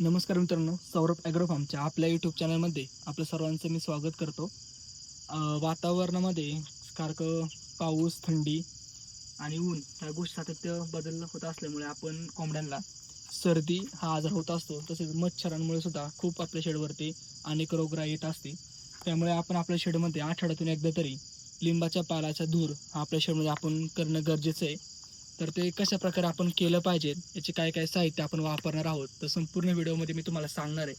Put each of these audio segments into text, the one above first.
नमस्कार मित्रांनो सौरभ ॲग्रोफार्मच्या आपल्या यूट्यूब चॅनलमध्ये आपलं सर्वांचं मी स्वागत करतो. वातावरणामध्ये सारखं पाऊस थंडी आणि ऊन ह्या गोष्टी सातत्य बदल होत असल्यामुळे आपण कोंबड्यांना सर्दी हा आजार होत असतो. तसेच मच्छरांमुळे सुद्धा खूप आपल्या शेडवरती अनेक रोगराई येत असते. त्यामुळे आपण आपल्या शेडमध्ये आठवड्यातून एकदा तरी लिंबाच्या पालाचा धूर हा आपल्या शेडमध्ये आपण करणं गरजेचं आहे. तर ते कशा प्रकारे आपण केलं पाहिजे याचे काय काय साहित्य आपण वापरणार आहोत तर संपूर्ण व्हिडिओमध्ये मी तुम्हाला सांगणार आहे.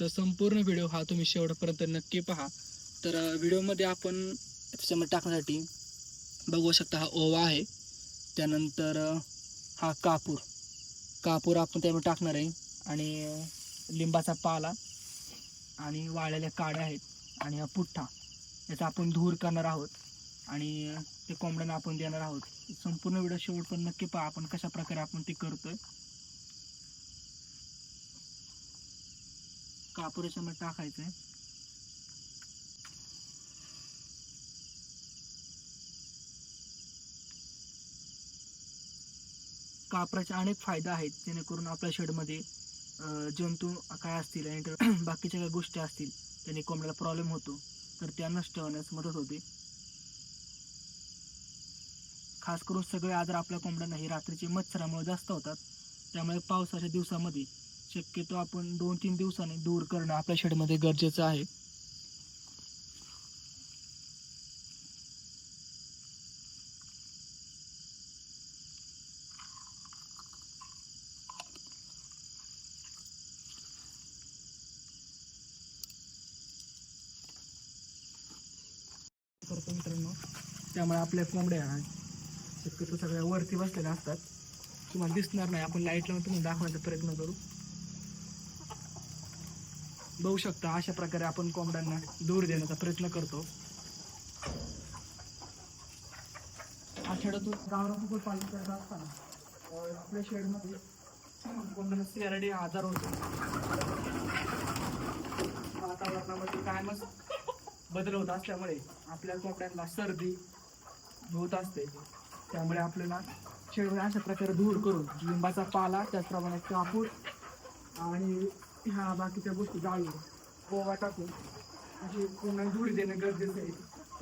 तर संपूर्ण व्हिडिओ हा तुम्ही शेवटपर्यंत नक्की पहा. तर व्हिडिओमध्ये आपण त्याच्यामध्ये टाकण्यासाठी बघू शकता हा ओवा आहे. त्यानंतर हा कापूर. कापूर आपण त्यामध्ये टाकणार आहे. आणि लिंबाचा पाला आणि वाळलेल्या काड्या आहेत आणि हा पुठ्ठा. याचा आपण धूर करणार आहोत. आणि ते कोंबड्यांना आपण देणार आहोत. संपूर्ण व्हिडिओ शेवट पण नक्की पहा आपण कशा प्रकारे आपण ते करतोय. कापूर याच्यामध्ये टाकायचंय. कापराचे अनेक फायदे आहेत जेणेकरून आपल्या शेडमध्ये जंतू काय असतील आणि बाकीच्या काही गोष्टी असतील त्याने कोंबड्याला प्रॉब्लेम होतो तर त्या नष्ट होण्यास मदत होते. खास करून सगळे आजार आपल्या कोंबड्यांना हे रात्रीचे मच्छरामुळे जास्त होतात. त्यामुळे पावसाच्या दिवसामध्ये शक्यतो आपण दोन तीन दिवसांनी दूर करणं आपल्या शेडमध्ये गरजेचं आहे. करतो मित्रांनो त्यामुळे आपल्या कोंबड्या शक्यतो सगळ्या वरती बसलेल्या असतात. तुम्हाला दिसणार नाही. आपण लाइट लावून तुम्हाला दाखवण्याचा प्रयत्न करू. बघू शकता अशा प्रकारे आपण कोंबड्यांना दूर देण्याचा प्रयत्न करतो. आठवड्यातून गावरा कुकुट पालन करत असताना आपल्या शेडमध्ये कोंबड्यांना सिरडी आजार होतो. वातावरणामध्ये कायमच बदल होत असल्यामुळे आपल्या कोंबड्यांना सर्दी होत असते. त्यामुळे आपल्याला शेळी अशा प्रकारे धूर करून लिंबाचा पाला त्याचप्रमाणे कापूर आणि ह्या बाकीच्या गोष्टी जाळून गोवा टाकून अशी कोंबड्या धूर देणं गरजेचं आहे.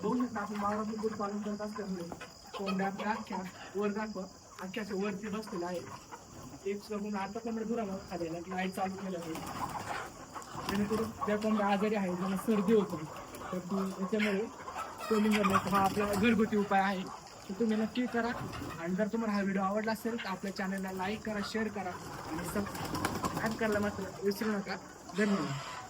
बघू शकता आपण मावळा कुकुट पालन करत असल्यामुळे कोंबड्या आपल्या अख्ख्या वर दाखवा. अख्ख्या अशा वरती बसलेल्या आहे. एक कोंबड्या आता कोंबड्या दुराला खाल्याला लाइट चालू केलं आहे. जेणेकरून ज्या कोंबड्या आजारी आहेत ज्यांना सर्दी होते. तर ती याच्यामुळे ट्रेनिंग करण्याचा हा आपला घरगुती उपाय आहे. तर तुम्ही नक्की करा आणि जर तुम्हाला हा व्हिडिओ आवडला असेल तर आपल्या चॅनलला लाईक करा शेअर करा आणि सबस्क्राईब करायला मात्र विसरू नका. धन्यवाद.